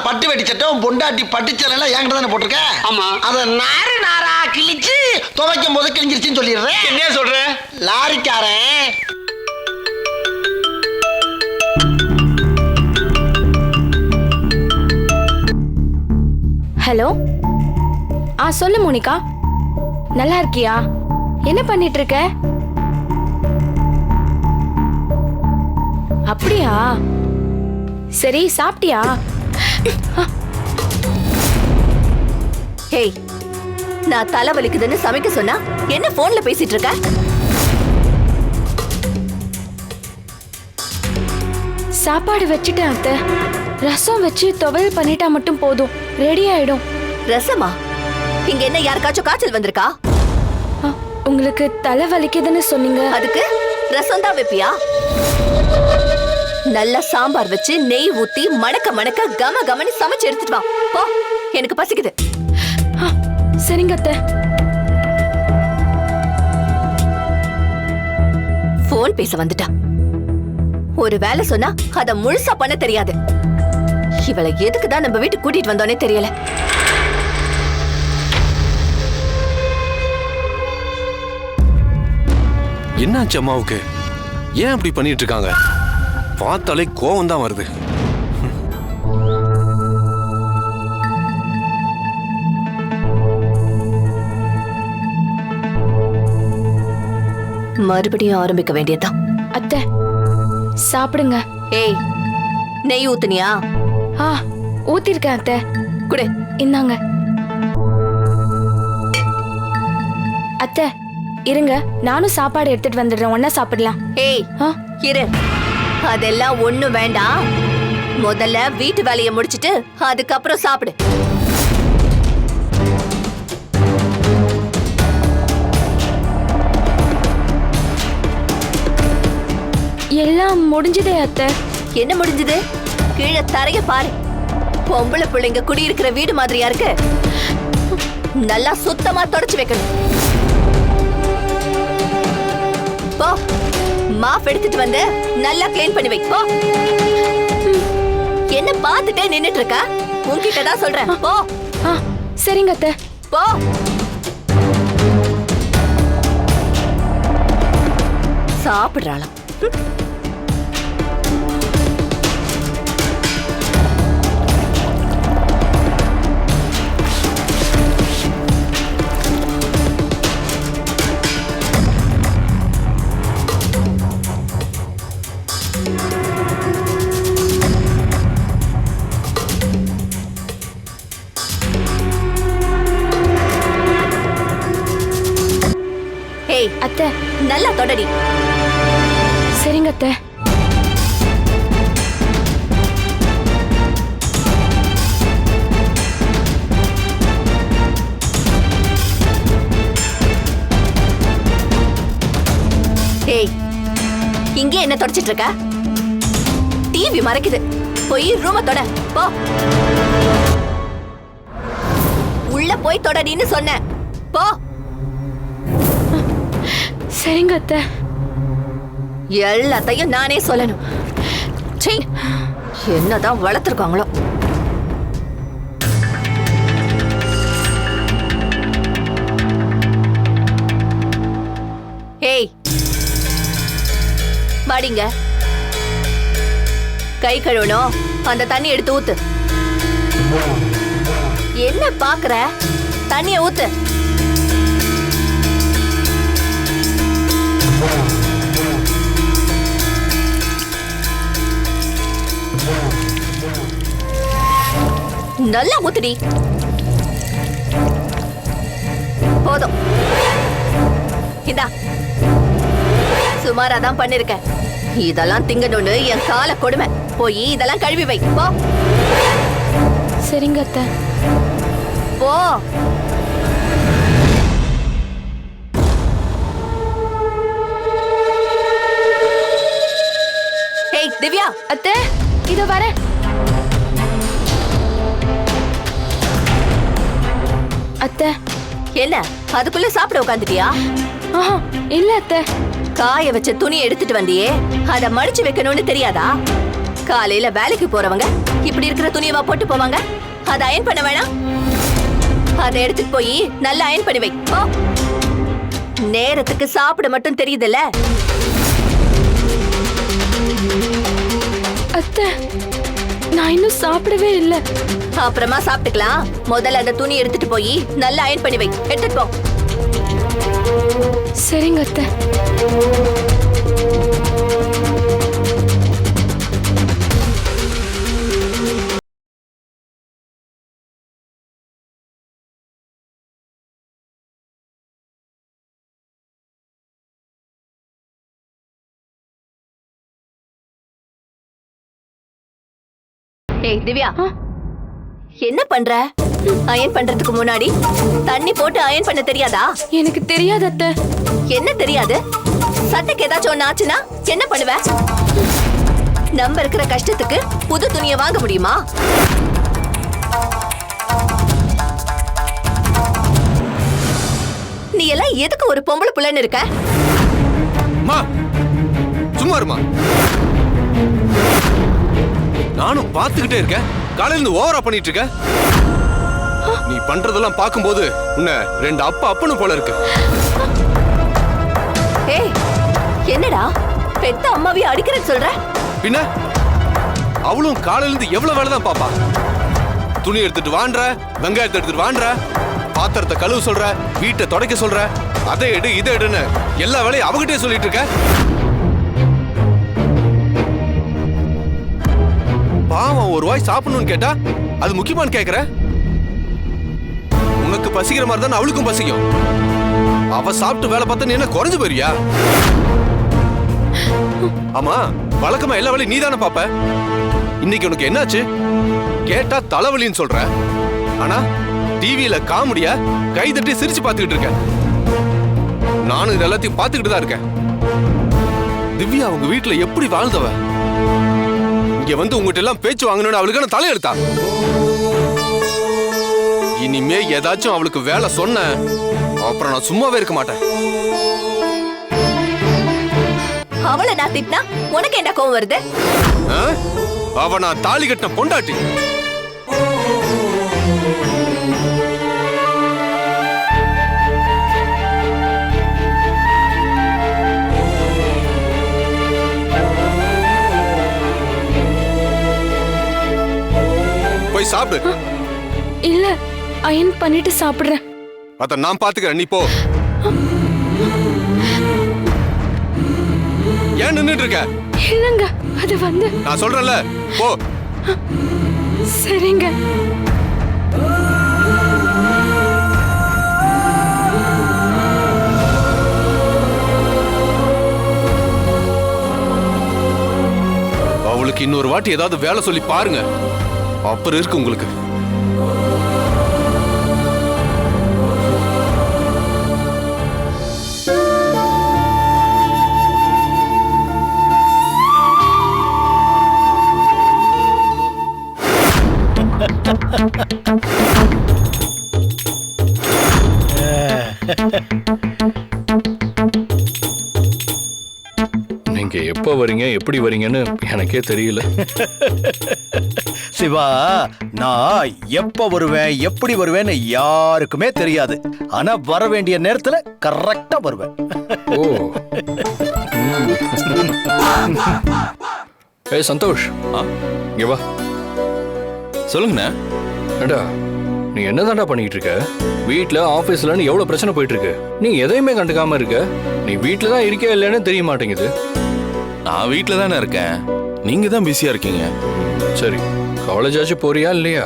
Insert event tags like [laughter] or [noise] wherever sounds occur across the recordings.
நான் பட்டு வெட்டி சட்டை உன் பொண்டாட்டி பட்டு சேலை எல்லாம் என்கிட்ட தானே போட்டிருக்கேன் ஆமா. அத நாறு நாரா கிழிச்சு துவைக்கும் போது கிழிஞ்சிருச்சுன்னு சொல்லிடுறேன். என்ன சொல்ற? லாரிக்காரன். ஹலோ? ஆ சொல்லு மோனிகா. நல்லா இருக்கியா? என்ன பண்ணிட்டு இருக்க அப்படியா? சரி சாப்பிட்டியா? ஹேய் நான் தலை வலிக்குதுன்னு சமைக்க சொன்னா என்ன போன்ல பேசிட்டு இருக்க? சாப்பாடு வச்சுட்டேன் அத்தை. ரசம் வச்சு துவையல் பண்ணிட்டா மட்டும் போதும். ரெடி ஆயிடும். ரசமா? இங்க என்ன யாருக்காச்சும் காய்ச்சல் வந்திருக்கா? உங்களுக்கு தலை வலிக்குதுன்னு சொன்னீங்க. அதுக்கு ரசம் தான் வைப்பியா? நல்ல சாம்பார் வச்சு நெய் ஊத்தி மணக்க மணக்க கம கமனி சமைச்சு எடுத்துட்டு வா. போ. எனக்கு பசிக்குது. சரிங்க அத்தை. போன் பேச வந்துட்டா. ஒரு வேலை சொன்னா அத முழுசா பண்ண தெரியாது. இவளை எதுக்கு தான் நம்ம வீட்டுக்கு கூட்டிட்டு வந்தோனே தெரியல. என்னாச்சு அம்மாவுக்கு? ஏன் அப்படி பண்ணிட்டு இருக்காங்க? பார்த்தாலே கோவம் தான் வருது. மறுபடியும் ஆரம்பிக்க வேண்டியதுதான். அத்தை சாப்பிடுங்க. ஏய் நெய் ஊத்துனியா? ஆ ஊத்திருக்கேன் அத்தை. குடு இந்தாங்க. அத்தை இருங்க. நானும் சாப்பாடு எடுத்துட்டு வந்துடுறேன். ஒண்ணா சாப்பிடலாம். ஏய் ஆ? இரு. அதெல்லாம் ஒண்ணும் வேண்டாம். முதல்ல வீட்டு வேலையை முடிச்சிட்டு அதுக்கப்புறம் சாப்பிடு. எல்லாம் முடிஞ்சதே அத்தை. என்ன முடிஞ்சது? கீழே தரைய பாரு. பொம்பளை பிள்ளைங்க குடியிருக்கிற வீடு மாதிரியா இருக்கு. நல்லா சுத்தமா தொடச்சு வைக்கணும். போ. மாஃப் எடுத்துட்டு வந்து நல்லா க்ளீன் பண்ணி வை. போ. என்ன பார்த்துட்டே நின்னுட்டு இருக்க உன்கிட்ட தான் சொல்றேன். போ. ஆ. சரிங்க அத்தை. போ. சாப்பிடுறாளாம். தொடடி சரிங்க அத்தை. ஏய் இங்கே என்ன தொடச்சிட்டு இருக்க டிவி மறைக்குது. போய் ரூம தொட. போ. உள்ள போய் தொடடின்னு சொன்னேன். போ. சரிங்க அத்த. எல்லாத்தையும் நானே சொல்லணும். என்னதான் வளர்த்துருக்காங்களோ. ஏய் வாடிங்க. கை கழுவணும் அந்த தண்ணி எடுத்து ஊத்து. என்ன பாக்குற? தண்ணிய ஊத்து. நல்லா ஊத்துடி. போதும். இந்தா. சுமாரா தான் பண்ணிருக்கேன். இதெல்லாம் திங்கணும்னு என் கால கொடுமை. போய் இதெல்லாம் கழுவி வை. போ. சரிங்க அத்தை. போ. அத்தை இதோ வரேன். அத்தை. என்ன? அதுக்குள்ள சாப்பிட உட்காந்துட்டியா இல்ல அத்தை. காய வச்ச துணி எடுத்துட்டு வந்தியே அத மடிச்சு வைக்கணும்னு தெரியாதா? காலையில வேலைக்கு போறவங்க இப்படி இருக்கிற துணியவா போட்டு போவாங்க? அதை அயன் பண்ண வேணாம். அதை எடுத்துட்டு போய் நல்லா அயன் பண்ணி வை. நேரத்துக்கு சாப்பிட மட்டும் தெரியுதுல்ல? அத்தை நான் இன்னும் சாப்பிடவே இல்லை. அப்புறமா சாப்பிட்டுக்கலாம். முதல்ல அந்த துணி எடுத்துட்டு போய் நல்லா அயன் பண்ணி வை. எடுத்துட்டு போ. சரிங்க அத்தை. திவ்யா? என்ன பண்ற? அயன் பண்றதுக்கு முன்னாடி தண்ணி போட்டு அயன் பண்ண தெரியாதா? எனக்கு தெரியாது அத்தை. என்ன தெரியாது? சட்டைக்கு ஏதாச்சும் ஒண்ணு ஆச்சுன்னா என்ன பண்ணுவ? நம்ம இருக்கிற கஷ்டத்துக்கு புது துணியை வாங்க முடியுமா? நீ எல்லாம் எதுக்கு ஒரு பொம்பளை புள்ளன்னு இருக்க? அம்மா சும்மா இருமா நானும் பார்த்துக்கிட்டே இருக்கேன். காலையில இருந்து ஓவரா பண்ணிட்டு இருக்க நீ பண்றதெல்லாம் பார்க்கும்போது உன்னை ரெண்டு அப்பா அப்பனு போல இருக்கு. ஏய் என்னடா? பெத்த அம்மாவையே அடிக்கிறேன்னு சொல்ற? பின்ன? அவளும் காலையில இருந்து எவ்வளவு வேலை தான் பாப்பா. துணி எடுத்துட்டு வான்ற வெங்காயத்தை எடுத்துட்டு வான்ற பாத்திரத்தை கழுவு சொல்ற வீட்டை துடைக்க சொல்ற அதை எடு இதை எடுன்னு எல்லா வேலையும் அவகிட்டே சொல்லிட்டு இருக்க. பாவம் ஒரு வாய் சாப்பிடணும்னு கேட்டா அது முக்கியமான்னு கேக்குற? உனக்கு பசிக்கிற மாதிரி தான் அவளுக்கும் பசிக்கும். அவ சாப்பிட்டு வேலை பார்த்தா நீ என்ன குறைஞ்சு போறியா ஆமா வழக்கமா எல்லா வேலையும் நீதானே பாப்ப? இன்னைக்கு உனக்கு என்னாச்சு? கேட்டா தலைவலின்னு சொல்ற. ஆனா டிவியில காமெடியா கை தட்டி சிரிச்சு பார்த்துக்கிட்டு இருக்கேன் நானும் இது எல்லாத்தையும் பார்த்துக்கிட்டு தான் இருக்கேன். திவ்யா அவங்க வீட்டுல எப்படி வாழ்ந்தவ? இங்க வந்து உங்ககிட்ட எல்லாம் பேச்சு வாங்கணும்னு அவளுக்கான தலையெடுத்தா இனிமே ஏதாச்சும் அவளுக்கு வேலை சொன்ன அப்புறம் நான் சும்மாவே இருக்க மாட்டேன். அவளை நான் திட்டினா உனக்கு என்ன கோவம் வருது? ஆ? அவ நான் தாலி கட்டின பொண்டாட்டி. போய் சாப்பிடு. இல்ல அயன் பண்ணிட்டு சாப்பிடுறேன். அத நான் பாத்துக்கிறேன். நீ போ. ஏன் நின்னுட்டு இருக்க இல்லைங்க அது வந்து? நான் சொல்றேன்ல. போ. சரிங்க. அவளுக்கு இன்னொரு வாட்டி ஏதாவது வேலை சொல்லி பாருங்க. அப்புறம் இருக்கு உங்களுக்கு. நீங்க எப்ப வரீங்க எப்படி வரீங்கன்னு எனக்கே தெரியல. [laughs] சிவா நான் எப்ப வருவேன் எப்படி வருவேன்னு யாருக்குமே தெரியாது. ஆனா வர வேண்டிய நேரத்துல கரெக்டா வருவேன். ஓ. [laughs] ஏய் சந்தோஷ். இங்க வா. சொல்லுங்கண்ணே. ஏண்டா நீ என்னதான்டா பண்ணிட்டு இருக்க? வீட்ல ஆபீஸ்லன்னு எவ்வளவு பிரச்சனை போயிட்டு இருக்கு நீ எதையுமே கண்டுக்காம இருக்க? நீ வீட்ல தான் இருக்கியா இல்லைன்னு தெரிய மாட்டேங்குது. நான் வீட்டில் தானே இருக்கேன். நீங்க தான் பிஸியா இருக்கீங்க. சரி. காலேஜ் ஆச்சு போறியா இல்லையா?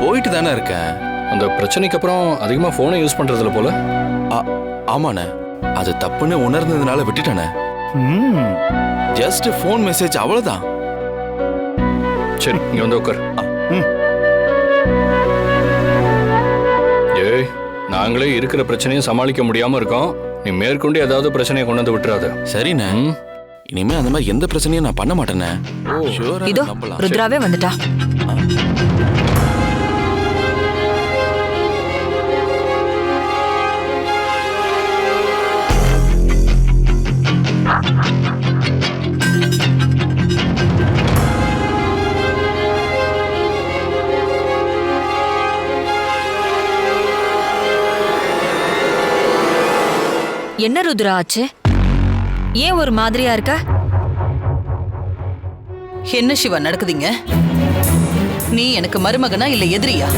போயிட்டு தானே இருக்கேன். அந்த பிரச்சனைக்கு அப்புறம் அதிகமா போனை யூஸ் பண்றதுல போல. ஆமாண்ணே. அது தப்புன்னு உணர்ந்ததுனால விட்டுட்டேனே. ம், ஜஸ்ட் ஃபோன் மெசேஜ் அவ்வளவுதான். சரி இங்க வந்து உட்கார் ம். ஏய் நாங்களே இருக்கிற பிரச்சனையும் சமாளிக்க முடியாம இருக்கோம். நீ மேற்கொண்டு ஏதாவது பிரச்சனையை கொண்டு வந்து விட்டுறாத. சரிண்ணே? இனிமே அந்த மாதிரி எந்த பிரச்சனையும் நான் பண்ண மாட்டேனே. இதோ ருத்ராவே வந்துட்டா. என்ன ருத்ரா ஆச்சு? ஏன் ஒரு மாதிரியா இருக்க? என்ன சிவா நடக்குதுங்க? நீ எனக்கு மருமகனா இல்ல எதிரியா?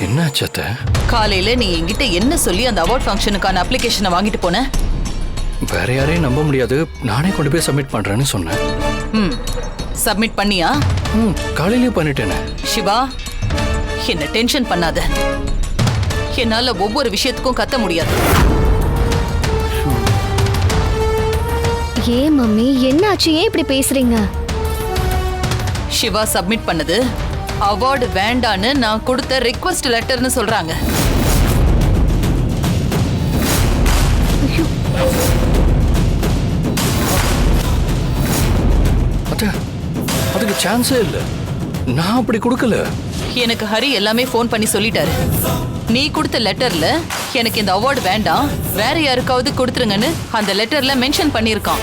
என்னாச்சு அத்தை? காலையில நீ என்கிட்ட என்ன சொல்லி அந்த அவார்ட் ஃபங்க்ஷனுக்கான அப்ளிகேஷனை வாங்கிட்டு போன? வேற யாரையும் நம்ப முடியாது. நானே கொண்டு போய் சப்மிட் பண்றேன்னு சொன்னேன். ம். சப்மிட் பண்ணியா? ம் காலையிலேயே பண்ணிட்டேனே. சிவா என்ன டென்ஷன் பண்ணாத. என்னால ஒவ்வொரு விஷயத்துக்கும் கத்த முடியாது. ஏன் மம்மி என்னாச்சு? ஏன் இப்படி பேசுறீங்க? சிவா சப்மிட் பண்ணது அவார்டு வேண்டான்னு நான் கொடுத்த ரிக்வெஸ்ட் லெட்டர்னு சொல்றாங்க. அதுக்கு சான்ஸே இல்லை. நான் அப்படி கொடுக்கல. எனக்கு ஹரி எல்லாமே ஃபோன் பண்ணி சொல்லிட்டாரு. நீ கொடுத்த லெட்டர்ல எனக்கு இந்த அவார்டு வேண்டாம். வேற யாருக்காவது கொடுத்துருங்கன்னு அந்த லெட்டர்ல மென்ஷன் பண்ணியிருக்கான்.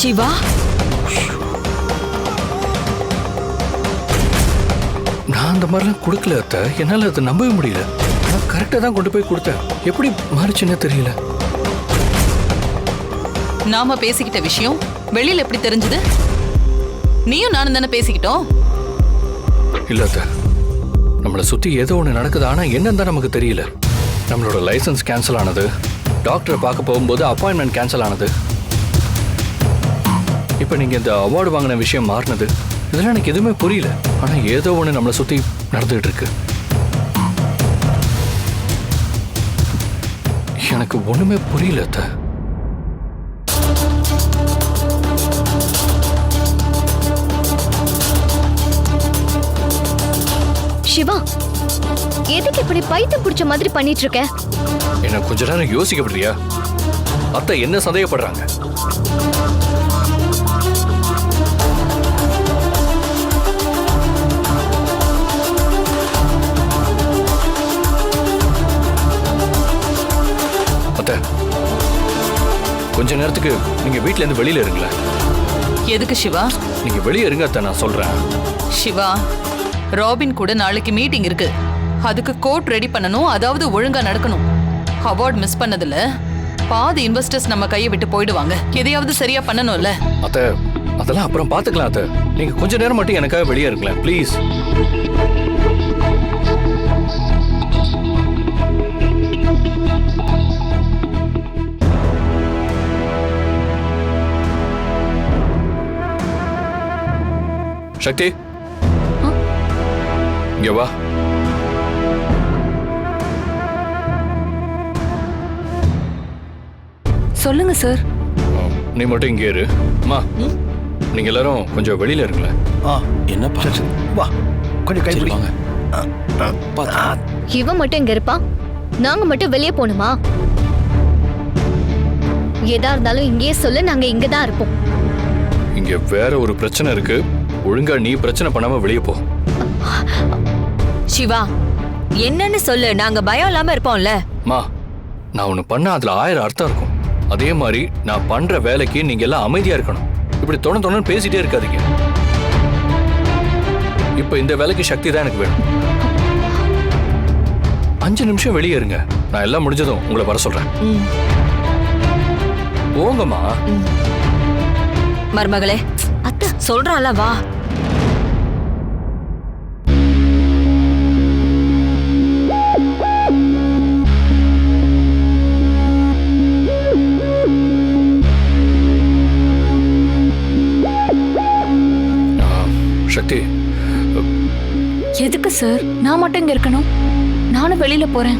சிவா? நான் அந்த மாதிரிலாம் கொடுக்கல அத்தை. என்னால் அதை நம்பவே முடியல. நான் கரெக்டாக தான் கொண்டு போய் கொடுத்தேன். எப்படி மாறிச்சுன்னே தெரியல. நாம பேசிக்கிட்ட விஷயம் வெளியில எப்படி தெரிஞ்சது? நீயும் நானும் தானே பேசிக்கிட்டோம்? இல்ல நம்மளை சுற்றி ஏதோ ஒன்று நடக்குது ஆனால் என்னன்னு தான் நமக்கு தெரியல. நம்மளோட லைசன்ஸ் கேன்சல் ஆனது. டாக்டரை பார்க்க போகும்போது அப்பாயின்மெண்ட் கேன்சல் ஆனது. இப்போ நீங்கள் இந்த அவார்டு வாங்கின விஷயம் மாறினது. இதெல்லாம் எனக்கு எதுவுமே புரியல. ஆனால் ஏதோ ஒன்று நம்மளை சுற்றி நடந்துகிட்டு இருக்கு. எனக்கு ஒன்றுமே புரியல தான் சிவா எதுக்கு இப்படி பைத்தியம் பிடிச்ச மாதிரி பண்ணிட்டு இருக்க என்ன கொஞ்ச நேரம் யோசிக்க விடுறியா அத்தை என்ன சந்தேகப்படுறாங்க? அத்தை கொஞ்ச நேரத்துக்கு நீங்க வீட்ல இருந்து வெளியில இருங்களேன். எதுக்கு சிவா? நீங்க வெளியே இருங்க அத்தை நான் சொல்றேன். சிவா ராபின் கூட நாளைக்கு மீட்டிங் இருக்கு. அதுக்கு கோட் ரெடி பண்ணணும் அதாவது ஒழுங்கா நடக்கணும். அவார்ட் மிஸ் பண்ணதுல பாதி இன்வெஸ்டர்ஸ் நம்ம கையை விட்டு போயிடுவாங்க. எதையாவது சரியா பண்ணணும்ல? அத்த அதெல்லாம் அப்புறம் பார்த்துக்கலாம் அத்த. நீங்க கொஞ்ச நேரம் மட்டும் எனக்காக வெளியே இருக்கல ப்ளீஸ். சக்தி? இங்க வா. சொல்லுங்க சார் நீ மட்டும் இங்கே இரு. அம்மா நீங்க எல்லாரும் கொஞ்சம் வெளியில இருங்களேன். ஆ என்னப்பா சரி சரி. வா கொஞ்சம் கை பிடி. வாங்க. இவன் மட்டும் இங்க இருப்பான் நாங்க மட்டும் வெளியே போகணுமா எதா இருந்தாலும் இங்கேயே சொல்லு நாங்க இங்க தான் இருப்போம். இங்க வேற ஒரு பிரச்சனை இருக்கு. ஒழுங்கா நீ பிரச்சனை பண்ணாம வெளியே போ. சிவா என்னன்னு சொல்லு. நாங்க பயம் இல்லாம இருப்போம்ல. மா நான் ஒன்று பண்ண அதுல ஆயிரம் அர்த்தம் இருக்கும். அதே மாதிரி நான் பண்ற வேலைக்கு நீங்க எல்லாம் அமைதியா இருக்கணும். இப்படி தொண தொணன்னு பேசிட்டே இருக்காதீங்க. இப்ப இந்த வேலைக்கு சக்தி தான் எனக்கு வேணும். அஞ்சு நிமிஷம் வெளியே இருங்க. நான் எல்லாம் முடிஞ்சதும் உங்களை வர சொல்றேன். ம். போங்கம்மா. மருமகளே அத்தை. சொல்றான்ல வா. எதுக்கு சார் நான் மட்டும் இங்க இருக்கணும். நானும் வெளியில போறேன்.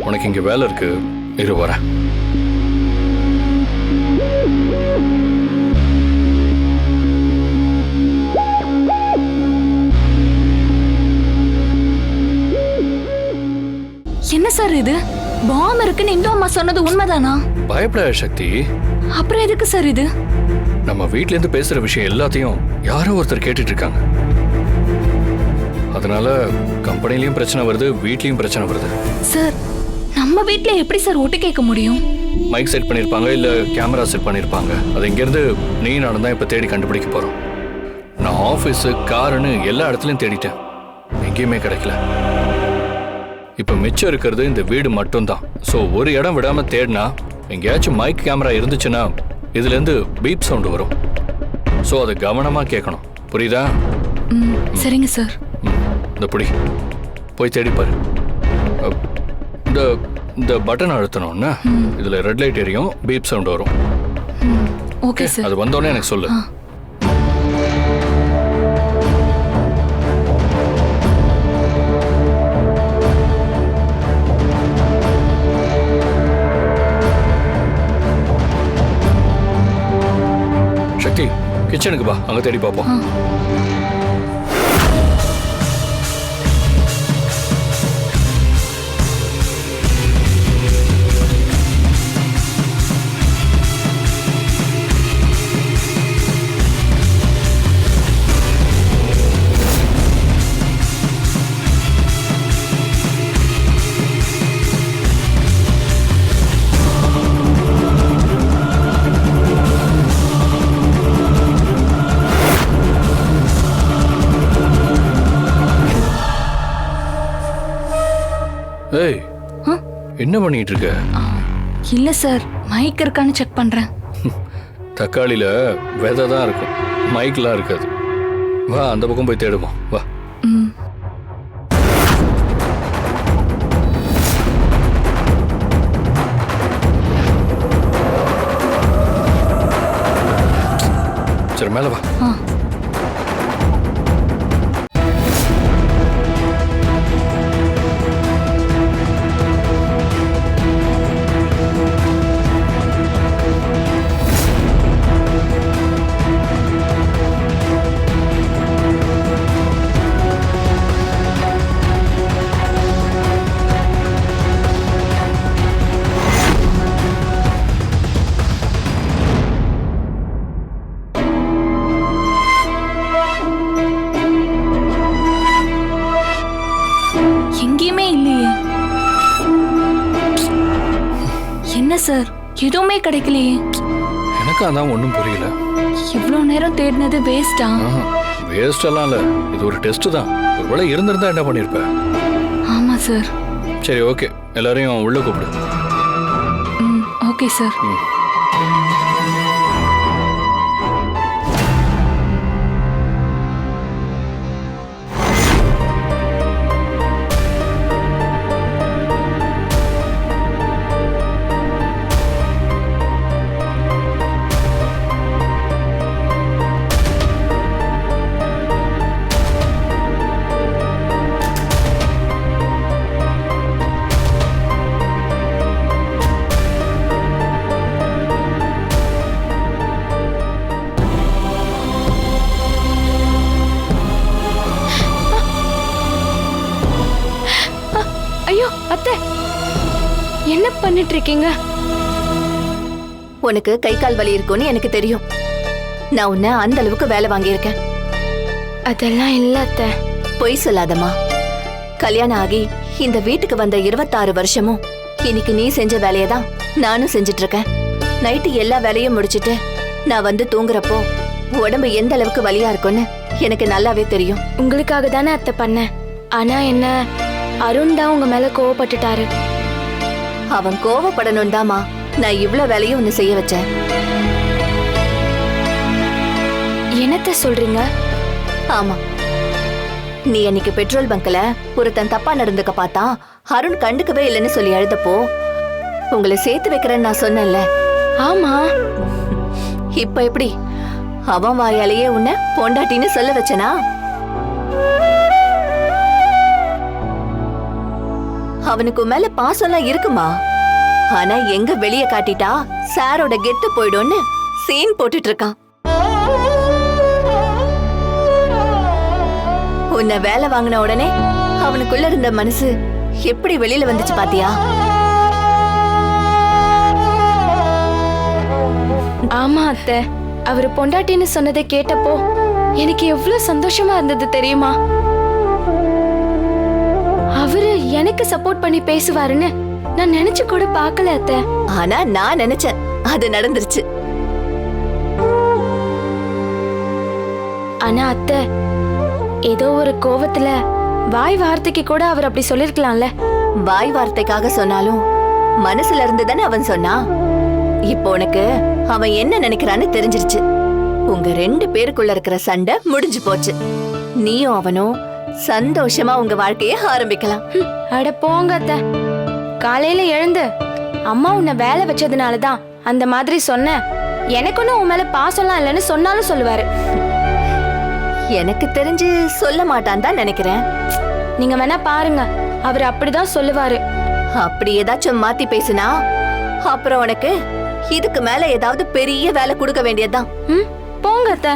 உனக்கு இங்க வேலை இருக்கு. இரு வரேன். என்ன சார் இது? பாம் இருக்குன்னு இந்து அம்மா சொன்னது உண்மைதானா? பயப்படாத சக்தி. அப்புறம் எதுக்கு சார் இது? நம்ம வீட்ல இருந்து பேசுற விஷயம் எல்லாத்தையும் யாரோ ஒருத்தர் கேட்டுட்டு இருக்காங்க. அதனால கம்பெனிலயும் பிரச்சனை வருது வீட்லயும் பிரச்சனை வருது. சார் நம்ம வீட்ல எப்படி சார் ஒட்டு கேட்க முடியும்? மைக் செட் பண்ணிருப்பாங்க இல்ல கேமரா செட் பண்ணிருப்பாங்க. அது இங்க இருந்து நீ நானும் தான் இப்ப தேடி கண்டுபிடிக்க போறோம். நான் ஆஃபீஸு காருன்னு எல்லா இடத்துலையும் தேடிட்டேன். எங்கேயுமே கிடைக்கல. இப்போ மிச்சம் இருக்கிறது இந்த வீடு மட்டும்தான். ஸோ ஒரு இடம் விடாம தேடினா எங்கேயாச்சும் மைக் கேமரா இருந்துச்சுன்னா இதுலேருந்து பீப் சவுண்டு வரும். ஸோ அதை கவனமாக கேட்கணும். புரியுதா? சரிங்க சார். இந்த புடி. போய் தேடி பாரு. அ, இந்த இந்த பட்டன் அழுத்தணும்னா இதில் ரெட் லைட் எரியும் பீப் சவுண்ட் வரும். ஓகே சார் அது வந்தோடனே எனக்கு சொல்லு. சக்தி கிச்சனுக்கு பா அங்க தேடி பார்ப்போம் என்ன பண்ணிட்டு இருக்க இல்ல சார் மைக் இருக்கான்னு செக் பண்றேன். தக்காளியில விதை தான் இருக்கும். மைக்லாம் இருக்காது. வா அந்த பக்கம் போய் தேடுவோம். வா. சரி மேல வா. எதுவுமே கிடைக்கலையே. எனக்கு அதான் ஒன்றும் புரியல. இவ்வளோ நேரம் தேடினது வேஸ்டா வேஸ்ட் எல்லாம் இல்லை. இது ஒரு டெஸ்ட் தான். ஒருவேளை இருந்திருந்தா என்ன பண்ணியிருப்ப ஆமா சார் சரி ஓகே எல்லாரையும் உள்ள கூப்பிடு. ம் ஓகே சார் ஐயோ பண்ணிட்டு இருக்கீங்க உனக்கு கை கால் வலி இருக்கும்னு எனக்கு தெரியும். நான் உன்னை அந்த அளவுக்கு வேலை வாங்கியிருக்கேன். அதெல்லாம் இல்ல அத்தை. பொய் சொல்லாதம்மா. கல்யாணம் ஆகி இந்த வீட்டுக்கு வந்த இருபத்தாறு வருஷமும் இன்னைக்கு நீ செஞ்ச வேலையை தான் நானும் செஞ்சுட்டு இருக்கேன் நைட்டு எல்லா வேலையும் முடிச்சிட்டு நான் வந்து தூங்குறப்போ உடம்பு எந்த அளவுக்கு வலியா இருக்கும்னு எனக்கு நல்லாவே தெரியும். உங்களுக்காக தானே அத்தை பண்ணேன். ஆனா என்ன அருண் தான் உங்க மேல கோவப்பட்டுட்டாரு. அவன் கோவப்படணும் தாமா நான் இவ்வளவு வேலையும் உன்னை செய்ய வச்சேன். என்னத்த சொல்றீங்க? ஆமா. நீ அன்னைக்கு பெட்ரோல் பங்க்ல ஒருத்தன் தப்பா நடந்துக்க பார்த்தா அருண் கண்டுக்கவே இல்லைன்னு சொல்லி எழுதப்போ உங்களை சேர்த்து வைக்கிறேன்னு நான் சொன்னேன்ல. ஆமா. இப்ப எப்படி? அவன் வாயாலேயே உன்னை பொண்டாட்டின்னு சொல்ல வச்சனா? அவனுக்கு மேல பாசம்லாம் இருக்குமா? ஆனா எங்க வெளிய காட்டிட்டா சாரோட கெத்து போயிடும்னு சீன் போட்டுட்டு இருக்கான் உன்னை வேலை வாங்கின உடனே அவனுக்குள்ள இருந்த மனசு எப்படி வெளியில வந்துச்சு பாத்தியா? ஆமா அத்தை. அவர் பொண்டாட்டின்னு சொன்னதை கேட்டப்போ எனக்கு எவ்வளவு சந்தோஷமா இருந்தது தெரியுமா? எனக்கு சப்போர்ட் பண்ணி பேசுவாருன்னு நான் நினைச்சு கூட பார்க்கல அத்தை. ஆனா நான் நினைச்சேன். அது நடந்துருச்சு. ஆனா அத்தை ஏதோ ஒரு கோவத்துல வாய் வார்த்தைக்கு கூட அவர் அப்படி சொல்லிருக்கலாம்ல. வாய் வார்த்தைக்காக சொன்னாலும் மனசுல இருந்து தானே அவன் சொன்னான் இப்போ உனக்கு அவன் என்ன நினைக்கிறான்னு தெரிஞ்சிருச்சு. உங்க ரெண்டு பேருக்குள்ள இருக்கிற சண்டை முடிஞ்சு போச்சு. நீயும் அவனும் சந்தோஷமா உங்க வாழ்க்கைய ஆரம்பிக்கலாம். அட போங்க அத்தை. காலையில எழுந்து அம்மா உன்னை வேலை வச்சதுனால தான் அந்த மாதிரி சொன்னேன். எனக்கு ஒன்றும் உன் மேல பாசம்லாம் இல்லைன்னு சொன்னாலும் சொல்லுவாரு. எனக்கு தெரிஞ்சு சொல்ல மாட்டான் தான் நினைக்கிறேன். நீங்க வேணா பாருங்க அவர் அப்படிதான் சொல்லுவாரு. அப்படி ஏதாச்சும் மாத்தி பேசினா அப்புறம் உனக்கு இதுக்கு மேல ஏதாவது பெரிய வேலை கொடுக்க வேண்டியதுதான். போங்க அத்தை.